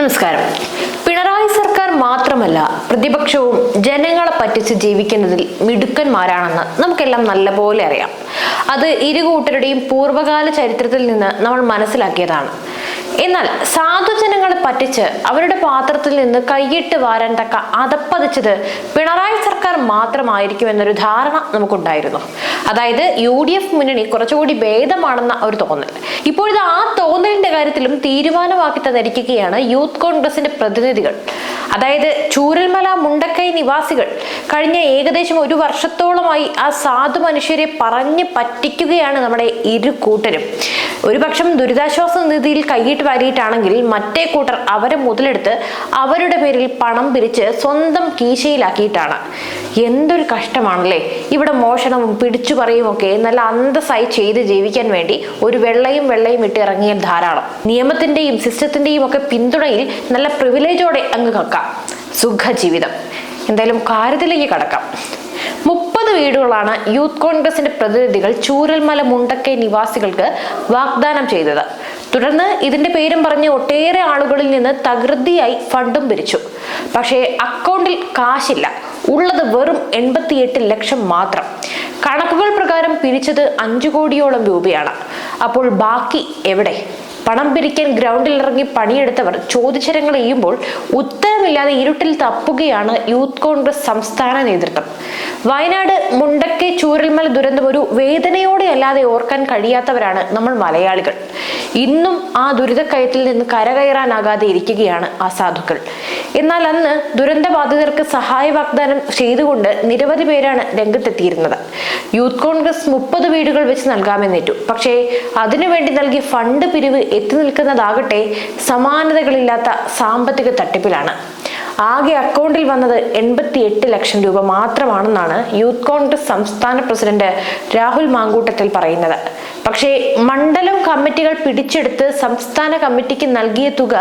നമസ്കാരം. പിണറായി സർക്കാർ മാത്രമല്ല പ്രതിപക്ഷവും ജനങ്ങളെ പറ്റിച്ച് ജീവിക്കുന്നതിൽ മിടുക്കന്മാരാണെന്ന് നമുക്കെല്ലാം നല്ലപോലെ അറിയാം. അത് ഇരു കൂട്ടരുടെയും പൂർവകാല ചരിത്രത്തിൽ നിന്ന് നമ്മൾ മനസ്സിലാക്കിയതാണ്. എന്നാൽ സാധുജനങ്ങളെ പറ്റിച്ച് അവരുടെ പാത്രത്തിൽ നിന്ന് കൈയിട്ട് വാരാൻ തക്ക അതപ്പതിച്ചത് പിണറായി സർക്കാർ മാത്രമായിരിക്കും എന്നൊരു ധാരണ നമുക്കുണ്ടായിരുന്നു. അതായത് യു ഡി എഫ് മുന്നണി കുറച്ചുകൂടി ഭേദമാണെന്ന ഒരു തോന്നൽ. ഇപ്പോഴത്തെ ആ തോന്നലിന്റെ കാര്യത്തിലും തീരുമാനമാക്കി തന്നിരിക്കുകയാണ് യൂത്ത് കോൺഗ്രസിന്റെ പ്രതിനിധികൾ. അതായത് ചൂരൽമല മുണ്ടക്കൈ നിവാസികൾ. കഴിഞ്ഞ ഏകദേശം ഒരു വർഷത്തോളമായി ആ സാധു മനുഷ്യരെ പറഞ്ഞ് പറ്റിക്കുകയാണ് നമ്മുടെ ഇരു കൂട്ടരും. ഒരുപക്ഷം ദുരിതാശ്വാസ നിധിയിൽ കൈയിട്ട് വാരിയിട്ടാണെങ്കിൽ മറ്റേ കൂട്ടർ അവരെ മുതലെടുത്ത് അവരുടെ പേരിൽ പണം പിരിച്ച് സ്വന്തം കീശയിലാക്കിയിട്ടാണ്. എന്തൊരു കഷ്ടമാണല്ലേ? ഇവിടെ മോഷണവും പിടിച്ചു പറയും ഒക്കെ നല്ല അന്തസ്സായി ചെയ്ത് ജീവിക്കാൻ വേണ്ടി ഒരു വെള്ളയും വെള്ളയും ഇട്ട് ഇറങ്ങിയ ധാരാളം. നിയമത്തിന്റെയും സിസ്റ്റത്തിന്റെയും ഒക്കെ പിന്തുണയിൽ നല്ല പ്രിവിലേജോടെ അങ്ങ് കക്കാം. സുഖജീവിതം. എന്തായാലും കാര്യത്തിലേക്ക് കടക്കാം. വീടുകളാണ് യൂത്ത് കോൺഗ്രസിന്റെ പ്രതിനിധികൾ ചൂരൽമല മുണ്ടക്കൈ നിവാസികൾക്ക് വാഗ്ദാനം ചെയ്തത്. തുടർന്ന് ഇതിന്റെ പേരും പറഞ്ഞ് ഒട്ടേറെ ആളുകളിൽ നിന്ന് തകൃതിയായി ഫണ്ടും പിരിച്ചു. പക്ഷേ അക്കൗണ്ടിൽ കാശില്ല. ഉള്ളത് വെറും എൺപത്തിയെട്ട് ലക്ഷം മാത്രം. കണക്കുകൾ പ്രകാരം പിരിച്ചത് അഞ്ചു കോടിയോളം രൂപയാണ്. അപ്പോൾ ബാക്കി എവിടെ? പണം പിരിക്കാൻ ഗ്രൗണ്ടിൽ ഇറങ്ങി പണിയെടുത്തവർ ചോദ്യചരങ്ങൾ ചെയ്യുമ്പോൾ ഉത്തരമില്ലാതെ ഇരുട്ടിൽ തപ്പുകയാണ് യൂത്ത് കോൺഗ്രസ് സംസ്ഥാന നേതൃത്വം. വയനാട് മുണ്ടക്കെ ചൂരൽമല ദുരന്തം ഒരു വേദനയോടെ അല്ലാതെ ഓർക്കാൻ കഴിയാത്തവരാണ് നമ്മൾ മലയാളികൾ. ഇന്നും ആ ദുരിതക്കയത്തിൽ നിന്ന് കരകയറാനാകാതെ ഇരിക്കുകയാണ് ആ സാധുക്കൾ. എന്നാൽ അന്ന് ദുരന്തബാധിതർക്ക് സഹായ വാഗ്ദാനം ചെയ്തുകൊണ്ട് നിരവധി പേരാണ് രംഗത്തെത്തിയിരുന്നത്. യൂത്ത് കോൺഗ്രസ് മുപ്പത് വീടുകൾ വെച്ച് നൽകാമെന്നേറ്റു. പക്ഷേ അതിനുവേണ്ടി നൽകിയ ഫണ്ട് പിരിവ് എത്തി നിൽക്കുന്നതാകട്ടെ സമാനതകളില്ലാത്ത സാമ്പത്തിക തട്ടിപ്പിലാണ്. ആകെ അക്കൗണ്ടിൽ വന്നത് എൺപത്തി എട്ട് ലക്ഷം രൂപ മാത്രമാണെന്നാണ് യൂത്ത് കോൺഗ്രസ് സംസ്ഥാന പ്രസിഡന്റ് രാഹുൽ മാങ്കൂട്ടത്തിൽ പറയുന്നത്. പക്ഷേ മണ്ഡലം കമ്മിറ്റികൾ പിടിച്ചെടുത്ത് സംസ്ഥാന കമ്മിറ്റിക്ക് നൽകിയ തുക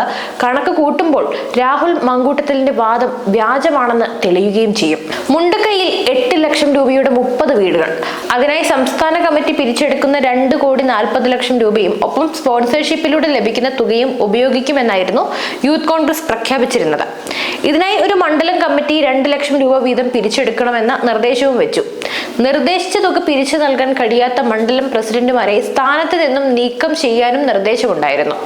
കണക്ക് കൂട്ടുമ്പോൾ രാഹുൽ മാങ്കൂട്ടത്തിലിന്റെ വാദം വ്യാജമാണെന്ന് തെളിയുകയും ചെയ്യും. മുണ്ടക്കൈയിൽ എട്ട് ലക്ഷം രൂപയുടെ മുപ്പത് വീടുകൾ. അതിനായി സംസ്ഥാന കമ്മിറ്റി പിരിച്ചെടുക്കുന്ന രണ്ട് കോടി നാൽപ്പത് ലക്ഷം രൂപയും ഒപ്പം സ്പോൺസർഷിപ്പിലൂടെ ലഭിക്കുന്ന തുകയും ഉപയോഗിക്കുമെന്നായിരുന്നു യൂത്ത് കോൺഗ്രസ് പ്രഖ്യാപിച്ചിരുന്നത്. ഇതിനായി ഒരു മണ്ഡലം കമ്മിറ്റി രണ്ട് ലക്ഷം രൂപ വീതം പിരിച്ചെടുക്കണമെന്ന നിർദ്ദേശവും വെച്ചു. നിർദ്ദേശിച്ച തുക പിരിച്ചു നൽകാൻ കഴിയാത്ത മണ്ഡലം പ്രസിഡന്റുമാരെ സ്ഥാനത്ത് നിന്നും നീക്കം ചെയ്യാനും നിർദ്ദേശമുണ്ടായിരുന്നു.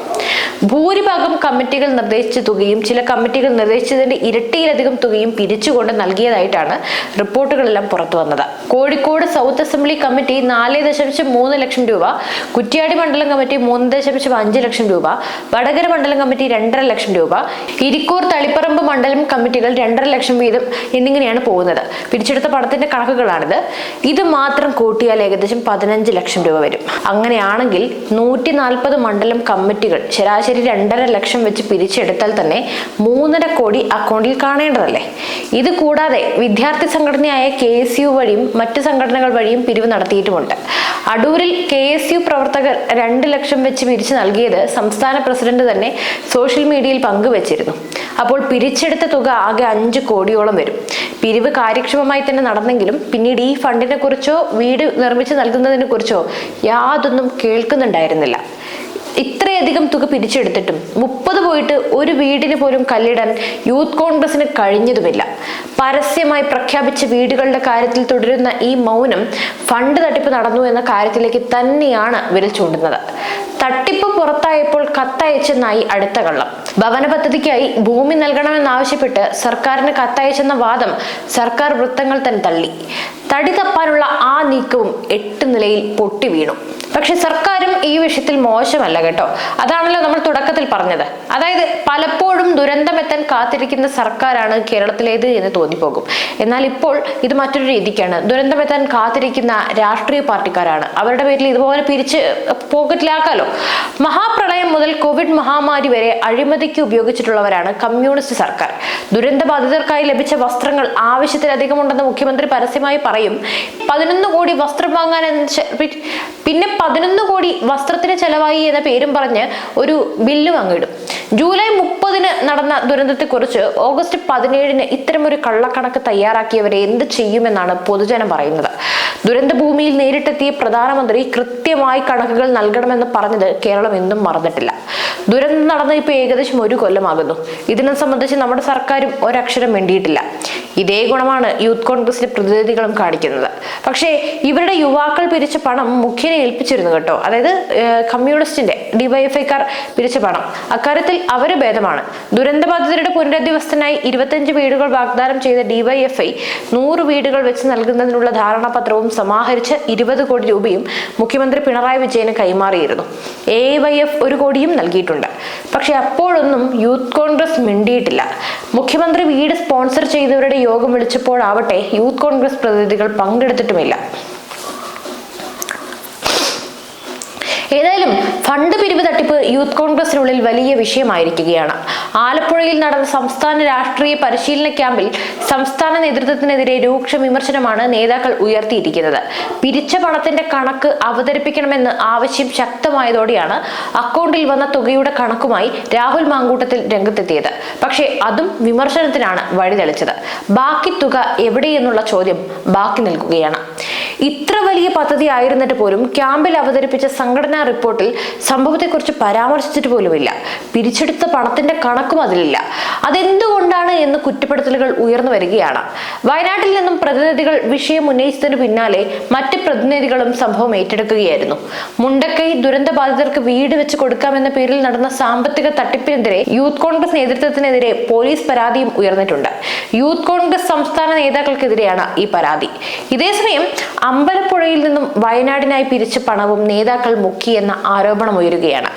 ഭൂരിഭാഗം കമ്മിറ്റികൾ നിർദ്ദേശിച്ച തുകയും ചില കമ്മിറ്റികൾ നിർദ്ദേശിച്ചതിന്റെ ഇരട്ടിയിലധികം തുകയും പിരിച്ചുകൊണ്ട് നൽകിയതായിട്ടാണ് റിപ്പോർട്ടുകളെല്ലാം പുറത്തു വന്നത്. കോഴിക്കോട് സൗത്ത് അസംബ്ലി കമ്മിറ്റി നാല് ദശാംശം മൂന്ന് ലക്ഷം രൂപ കുറ്റ്യാടി മണ്ഡലം കമ്മിറ്റി മൂന്ന് ദശാംശം അഞ്ച് ലക്ഷം രൂപ വടകര മണ്ഡലം കമ്മിറ്റി രണ്ടര ലക്ഷം രൂപ ഇരിക്കൂർ തളിപ്പറമ്പ് മണ്ഡലം കമ്മിറ്റികൾ രണ്ടര ലക്ഷം വീതം എന്നിങ്ങനെയാണ് പോകുന്നത്. പിരിച്ചെടുത്ത പണത്തിന്റെ കണക്കുകളാണിത്. ഇത് മാത്രം കൂട്ടിയാൽ ഏകദേശം പതിനഞ്ച് ലക്ഷം രൂപ വരും. അങ്ങനെയാണെങ്കിൽ നൂറ്റി നാൽപ്പത് മണ്ഡലം കമ്മിറ്റികൾ ശരാശരി രണ്ടര ലക്ഷം വെച്ച് പിരിച്ചെടുത്താൽ തന്നെ മൂന്നര കോടി അക്കൗണ്ടിൽ കാണേണ്ടതല്ലേ? ഇത് കൂടാതെ വിദ്യാർത്ഥി സംഘടനയായ കെ എസ് യു വഴിയും മറ്റ് സംഘടനകൾ വഴിയും പിരിവ് നടത്തിയിട്ടുമുണ്ട്. അടൂരിൽ കെ എസ് യു പ്രവർത്തകർ രണ്ട് ലക്ഷം വെച്ച് പിരിച്ചു നൽകിയത് സംസ്ഥാന പ്രസിഡന്റ് തന്നെ സോഷ്യൽ മീഡിയയിൽ പങ്കുവച്ചിരുന്നു. അപ്പോൾ പിരിച്ചെടുത്ത തുക ആകെ അഞ്ച് കോടിയോളം വരും. പിരിവ് കാര്യക്ഷമമായി തന്നെ നടന്നെങ്കിലും പിന്നീട് ഈ ഫണ്ടിനെ കുറിച്ചോ വീട് നിർമ്മിച്ച് നൽകുന്നതിനെ കുറിച്ചോ യാതൊന്നും കേൾക്കുന്നുണ്ടായിരുന്നില്ല. ഇത്രയധികം തുക പിരിച്ചെടുത്തിട്ടും മുപ്പത് പോയിട്ട് ഒരു വീടിന് പോലും കല്ലിടാൻ യൂത്ത് കോൺഗ്രസിന് കഴിഞ്ഞതുമില്ല. പരസ്യമായി പ്രഖ്യാപിച്ച വീടുകളുടെ കാര്യത്തിൽ തുടരുന്ന ഈ മൗനം ഫണ്ട് തട്ടിപ്പ് നടന്നു എന്ന കാര്യത്തിലേക്ക് തന്നെയാണ് വിരൽ ചൂണ്ടുന്നത്. തട്ടിപ്പ് പുറത്തായപ്പോൾ കത്തയച്ചെന്നായി അടുത്ത കള്ളം. ഭവന പദ്ധതിക്കായി ഭൂമി നൽകണമെന്നാവശ്യപ്പെട്ട് സർക്കാരിന് കത്തയച്ചെന്ന വാദം സർക്കാർ വൃത്തങ്ങൾ തന്നെ തള്ളി. തടി തപ്പാനുള്ള ആ നീക്കവും എട്ട് നിലയിൽ പൊട്ടി വീണു. പക്ഷെ സർക്കാരും ഈ വിഷയത്തിൽ മോശമല്ല കേട്ടോ. അതാണല്ലോ നമ്മൾ തുടക്കത്തിൽ പറഞ്ഞത്. അതായത് പലപ്പോഴും ദുരന്തമെത്താൻ കാത്തിരിക്കുന്ന സർക്കാരാണ് കേരളത്തിലേത് എന്ന് തോന്നിപ്പോകും. എന്നാൽ ഇപ്പോൾ ഇത് മറ്റൊരു രീതിക്കാണ്. ദുരന്തമെത്താൻ കാത്തിരിക്കുന്ന രാഷ്ട്രീയ പാർട്ടിക്കാരാണ്. അവരുടെ പേരിൽ ഇതുപോലെ പിരിച്ച് പോക്കറ്റിലാക്കാലോ. മഹാപ്രളയം മുതൽ കോവിഡ് മഹാമാരി വരെ അഴിമതിക്ക് ഉപയോഗിച്ചിട്ടുള്ളവരാണ് കമ്മ്യൂണിസ്റ്റ് സർക്കാർ. ദുരന്തബാധിതർക്കായി ലഭിച്ച വസ്ത്രങ്ങൾ ആവശ്യത്തിലധികം ഉണ്ടെന്ന് മുഖ്യമന്ത്രി പരസ്യമായി പറയും. പതിനൊന്ന് കോടി വസ്ത്രം വാങ്ങാൻ പിന്നെ പതിനൊന്ന് കോടി വസ്ത്രത്തിന് ചെലവായി എന്ന പേരും പറഞ്ഞ് ഒരു ബില്ല് വാങ്ങിയിടും ജൂലൈ മുപ്പതിന് നടന്ന ദുരന്തത്തെക്കുറിച്ച് ഓഗസ്റ്റ് പതിനേഴിന് ഇത്തരമൊരു കള്ളക്കണക്ക് തയ്യാറാക്കിയവരെ എന്ത് ചെയ്യുമെന്നാണ് പൊതുജനം പറയുന്നത്. ദുരന്തഭൂമിയിൽ നേരിട്ടെത്തിയ പ്രധാനമന്ത്രി കൃത്യമായി കണക്കുകൾ നൽകണമെന്ന് പറഞ്ഞത് കേരളം എന്നും മറന്നിട്ടില്ല. ദുരന്തം നടന്ന ഇപ്പോൾ ഏകദേശം ഒരു കൊല്ലമാകുന്നു. ഇതിനെ സംബന്ധിച്ച് നമ്മുടെ സർക്കാരും ഒരക്ഷരം വേണ്ടിയിട്ടില്ല ഇതേ ഗുണമാണ് യൂത്ത് കോൺഗ്രസിലെ പ്രതിനിധികളും കാണിക്കുന്നത്. പക്ഷേ ഇവരുടെ യുവാക്കൾ പിരിച്ച പണം മുഖ്യനെ ഏൽപ്പിച്ചിരുന്നു കേട്ടോ. അതായത് കമ്മ്യൂണിസ്റ്റിന്റെ ഡിവൈഎഫ്ഐക്കാർ പിരിച്ച പണം. അക്കാര്യത്തിൽ അവർ ഭേദമാണ്. ദുരന്തബാധിതരുടെ പുനരധിവസത്തിനായി ഇരുപത്തിയഞ്ച് വീടുകൾ വാഗ്ദാനം ചെയ്ത ഡിവൈഎഫ്ഐ നൂറ് വീടുകൾ വെച്ച് നൽകുന്നതിനുള്ള ധാരണാപത്രവും സമാഹരിച്ച് ഇരുപത് കോടി രൂപയും മുഖ്യമന്ത്രി പിണറായി വിജയന് കൈമാറിയിരുന്നു. എ വൈ എഫ് ഒരു കോടിയും നൽകിയിട്ടുണ്ട്. പക്ഷെ അപ്പോഴൊന്നും യൂത്ത് കോൺഗ്രസ് മിണ്ടിയിട്ടില്ല. മുഖ്യമന്ത്രി വീട് സ്പോൺസർ ചെയ്തവരുടെ യോഗം വിളിച്ചപ്പോഴാവട്ടെ യൂത്ത് കോൺഗ്രസ് പ്രതിനിധികൾ പങ്കെടുത്തിട്ടുമില്ല. ഏതായാലും ഫണ്ട് പിരിവ് തട്ടിപ്പ് യൂത്ത് കോൺഗ്രസിനുള്ളിൽ വലിയ വിഷയമായിരിക്കുകയാണ്. ആലപ്പുഴയിൽ നടന്ന സംസ്ഥാന രാഷ്ട്രീയ പരിശീലന ക്യാമ്പിൽ സംസ്ഥാന നേതൃത്വത്തിനെതിരെ രൂക്ഷ വിമർശനമാണ് നേതാക്കൾ ഉയർത്തിയിരിക്കുന്നത്. പിരിച്ച പണത്തിന്റെ കണക്ക് അവതരിപ്പിക്കണമെന്ന് ആവശ്യം ശക്തമായതോടെയാണ് അക്കൗണ്ടിൽ വന്ന തുകയുടെ കണക്കുമായി രാഹുൽ മാങ്കൂട്ടത്തിൽ രംഗത്തെത്തിയത്. പക്ഷേ അതും വിമർശനത്തിനാണ് വഴിതെളിച്ചത്. ബാക്കി തുക എവിടെയെന്നുള്ള ചോദ്യം ബാക്കി നിൽക്കുകയാണ്. ഇത്ര വലിയ പദ്ധതി ആയിരുന്നിട്ട് പോലും ക്യാമ്പിൽ അവതരിപ്പിച്ച സംഘടനാ റിപ്പോർട്ടിൽ സംഭവത്തെക്കുറിച്ച് പരാമർശിച്ചിട്ട് പോലുമില്ല. പിരിച്ചെടുത്ത പണത്തിന്റെ കണക്കും അതിലില്ല. അതെന്തുകൊണ്ടാണ് എന്ന് കുറ്റപ്പെടുത്തലുകൾ ഉയർന്നു വരികയാണ്. വയനാട്ടിൽ നിന്നും പ്രതിനിധികൾ വിഷയം ഉന്നയിച്ചതിന് പിന്നാലെ മറ്റ് പ്രതിനിധികളും സംഭവം ഏറ്റെടുക്കുകയായിരുന്നു. മുണ്ടക്കൈ ദുരന്ത ബാധിതർക്ക് വീട് വെച്ച് കൊടുക്കാമെന്ന പേരിൽ നടന്ന സാമ്പത്തിക തട്ടിപ്പിനെതിരെ യൂത്ത് കോൺഗ്രസ് നേതൃത്വത്തിനെതിരെ പോലീസ് പരാതിയും ഉയർന്നിട്ടുണ്ട്. യൂത്ത് കോൺഗ്രസ് സംസ്ഥാന നേതാക്കൾക്കെതിരെയാണ് ഈ പരാതി. ഇതേസമയം അമ്പലപ്പുഴയിൽ നിന്നും വയനാടിനായി പിരിച്ച പണവും നേതാക്കൾ മുക്കിയെന്ന ആരോപണം ഉയരുകയാണ്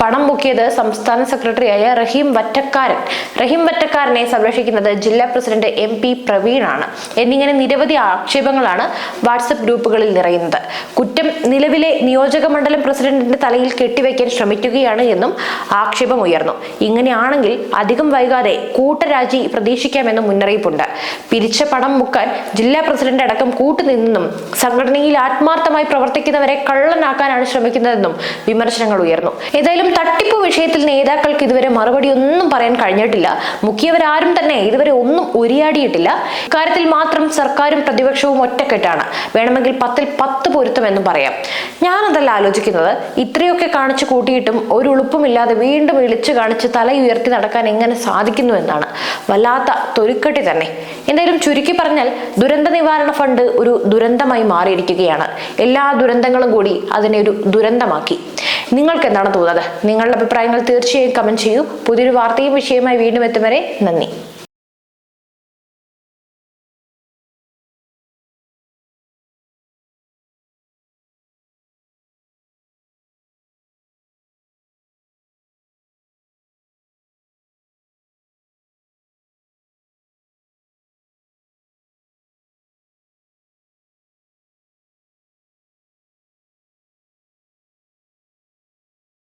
പണം മുക്കിയത് സംസ്ഥാന സെക്രട്ടറിയായ റഹീം വറ്റക്കാരൻ. റഹീം വറ്റക്കാരനെ സംരക്ഷിക്കുന്നത് ജില്ലാ പ്രസിഡന്റ് എം പി പ്രവീണാണ്. എന്നിങ്ങനെ നിരവധി ആക്ഷേപങ്ങളാണ് വാട്സപ്പ് ഗ്രൂപ്പുകളിൽ നിറയുന്നത്. കുറ്റം നിലവിലെ നിയോജക മണ്ഡലം പ്രസിഡന്റിന്റെ തലയിൽ കെട്ടിവെക്കാൻ ശ്രമിക്കുകയാണ് എന്നും ആക്ഷേപം ഉയർന്നു. ഇങ്ങനെയാണെങ്കിൽ അധികം വൈകാതെ കൂട്ടരാജി പ്രതീക്ഷിക്കാമെന്നും മുന്നറിയിപ്പുണ്ട്. പിരിച്ച പണം മുക്കാൻ ജില്ലാ പ്രസിഡന്റ് അടക്കം കൂട്ടുനിന്നും സംഘടനയിൽ ആത്മാർത്ഥമായി പ്രവർത്തിക്കുന്നവരെ കള്ളനാക്കാനാണ് ശ്രമിക്കുന്നതെന്നും വിമർശനങ്ങൾ ഉയർന്നു. ഏതായാലും തട്ടിപ്പ് വിഷയത്തിൽ നേതാക്കൾക്ക് ഇതുവരെ മറുപടി ഒന്നും പറയാൻ കഴിഞ്ഞിട്ടില്ല. മുഖ്യവരാരും തന്നെ ഇതുവരെ ഒന്നും ഉരിയാടിയിട്ടില്ല. ഇക്കാര്യത്തിൽ മാത്രം സർക്കാരും പ്രതിപക്ഷവും ഒറ്റക്കെട്ടാണ്. വേണമെങ്കിൽ പത്തിൽ പത്ത് പൊരുത്തമെന്നും പറയാം. ഞാനതല്ല ആലോചിക്കുന്നത്. ഇത്രയൊക്കെ കാണിച്ചു കൂട്ടിയിട്ടും ഒരു ഉളുപ്പുമില്ലാതെ വീണ്ടും വിളിച്ചു കാണിച്ച് ഉയർത്തി നടക്കാൻ എങ്ങനെ സാധിക്കുന്നു എന്നാണ്. വല്ലാത്ത തൊരുക്കട്ടി തന്നെ. എന്തായാലും ചുരുക്കി പറഞ്ഞാൽ ദുരന്ത നിവാരണ ഫണ്ട് ഒരു ദുരന്തമായി മാറിയിരിക്കുകയാണ്. എല്ലാ ദുരന്തങ്ങളും കൂടി അതിനെ ഒരു ദുരന്തമാക്കി. നിങ്ങൾക്ക് എന്താണ് തോന്നുന്നത്? നിങ്ങളുടെ അഭിപ്രായങ്ങൾ തീർച്ചയായും കമന്റ് ചെയ്യൂ. പുതിയൊരു വാർത്തയും വിഷയമായി വീണ്ടും എത്തും വരെ നന്ദി.